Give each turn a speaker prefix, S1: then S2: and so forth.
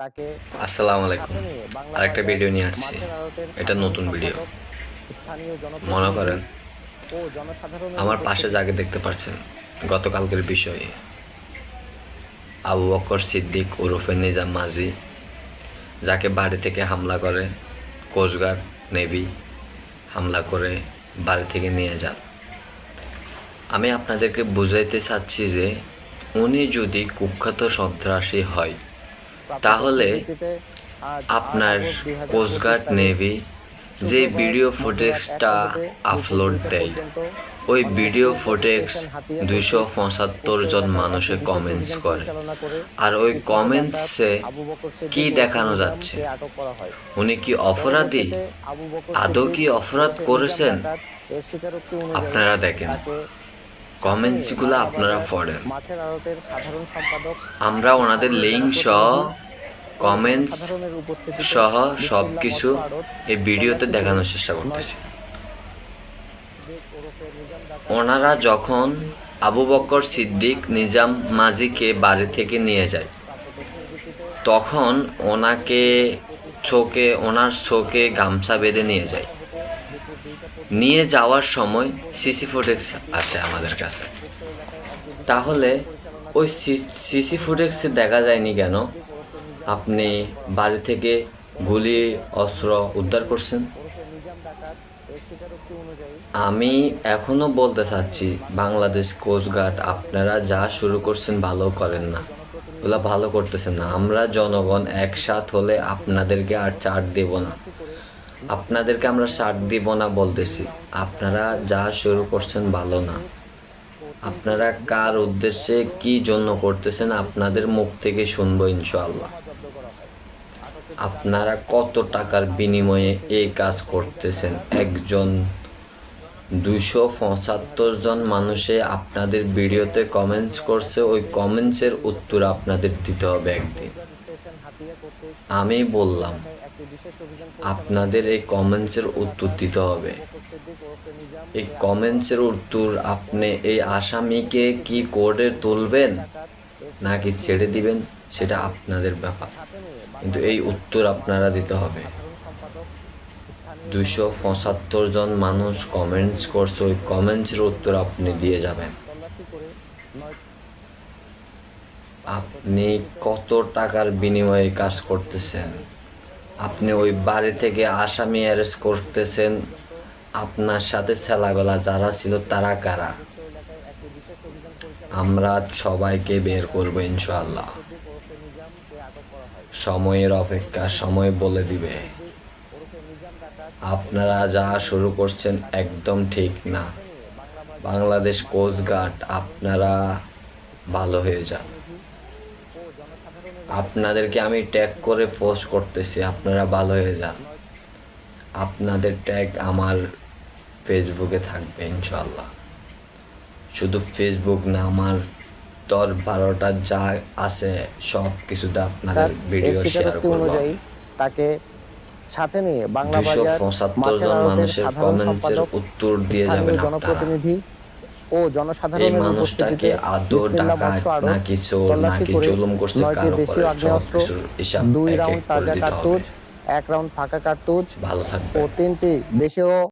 S1: তাকে
S2: আসসালামু আলাইকুম। আরেকটা ভিডিও নিয়ে আসছি। এটা নতুন ভিডিও মনে করেন আমার পাশে যাকে দেখতে পাচ্ছেন গতকালকের বিষয়ে। আবু বকর সিদ্দিক ওরফে নিজাম মাঝি যাকে বাড়ি থেকে হামলা করে কোস্টগার্ড নেভি হামলা করে বাড়ি থেকে নিয়ে যান। আমি আপনাদেরকে বুঝাইতে চাচ্ছি যে উনি যদি কুখ্যাত সন্ত্রাসী হয় তাহলে আপনার
S1: আট আগস্ট 2024
S2: কোস্টগার্ড নেভি যে ভিডিও ফুটেজটা আপলোড দেয়, ওই ভিডিও ফুটেজ দুইশো পঁচাত্তর জন মানুষে কমেন্টস করে আর ওই কমেন্টসে কি দেখানো যাচ্ছে। উনি কি অপরাধী আদৌ কি অপরাধ করেছেন? আপনারা দেখেন। কমেন্টসগুলো আপনারা পড়েন। আমরা ওনাদের লিঙ্ক সহ কমেন্টস সহ সব কিছু এই ভিডিওতে দেখানোর চেষ্টা করতেছি। ওনারা যখন আবু বকর সিদ্দিক নিজাম মাজিকে বাড়ি থেকে নিয়ে যায় তখন ওনাকে চোখে ওনার চোখে গামছা বেঁধে নিয়ে যায়। নিয়ে যাওয়ার সময় সিসি ফুটেক্স আছে আমাদের কাছে। তাহলে ওই সিসি ফুটেক্সে দেখা যায়নি কেন? আপনি বাড়ি থেকে গুলি, অস্ত্র উদ্ধার করছেন? আমি এখনও বলতে চাচ্ছি, বাংলাদেশ কোস্টগার্ড আপনারা যা শুরু করছেন ভালো করেন না। ওগুলো ভালো করতেছেন না। আমরা জনগণ একসাথ হলে আপনাদেরকে আর ছাড় দেব না। আপনাদেরকে আমরা ছাড় দিব না বলতেছি। আপনারা যা শুরু করছেন ভালো না। আপনারা কার উদ্দেশ্যে কি জন্য করতেছেন আপনাদের মুখ থেকে শুনব ইনশাআল্লাহ। আপনারা কত টাকার বিনিময়ে এই কাজ করতেছেন? একজন দুশো পঁচাত্তর জন মানুষে আপনাদের ভিডিওতে কমেন্টস করছে, ওই কমেন্টসের উত্তর আপনাদের দিতে হবে একদিন। আমি বললাম আপনাদের এই কমেন্টসের উত্তর দিতে হবে। এই কমেন্টসের উত্তর আপনি এই আসামিকে কি কোর্টে তুলবেন, নাকি ছেড়ে দিবেন, সেটা আপনাদের ব্যাপার। কিন্তু এই উত্তর আপনারা দিতে হবে। দুশো পঁচাত্তর জন মানুষ কমেন্টস করছে, ওই কমেন্টসের উত্তর আপনি দিয়ে যাবেন। আপনি কত টাকার বিনিময়ে কাজ করতেছেন? আপনি ওই বাড়ি থেকে আসামি অ্যারেস্ট করতেছেন, আপনার সাথে ছেলাবেলা যারা ছিল তারা কারা? আমরা সবাইকে বের করব ইনশাল্লাহ সময়ের অপেক্ষা, সময় বলে দিবে। আপনারা যা শুরু করছেন একদম ঠিক না। বাংলাদেশ কোস্টগার্ড আপনারা ভালো হয়ে যান। আপনাদেরকে আমি ট্যাগ করে পোস্ট করতেছি আপনারা ভালো হয়ে যান। আপনাদের ট্যাগ আমার ফেসবুকে থাকবে ইনশাল্লাহ শুধু ফেসবুক না আমার দশ বারোটা যা আছে সব কিছুতে আপনাদের ভিডিও শেয়ার করব।
S1: তাকে সাথে নিয়ে বাংলা বাজার
S2: পঁচাত্তর
S1: মাছের
S2: জন মানুষের কমেন্টসের উত্তর দিয়ে যাবেন আপনারা।
S1: ও জনসাধারণের উপস্থিতিতে
S2: আদৌ ডাকাত কিছু চোর
S1: তল্লাশি
S2: নাকি
S1: করে
S2: জুলুম করছে
S1: কারও
S2: কার সব কিছুর হিসাব
S1: দুই রাউন্ড তাজা কার্তুজ এক রাউন্ড ফাঁকা কার্তুজ
S2: ভালো
S1: ও তিনটি দেশীয়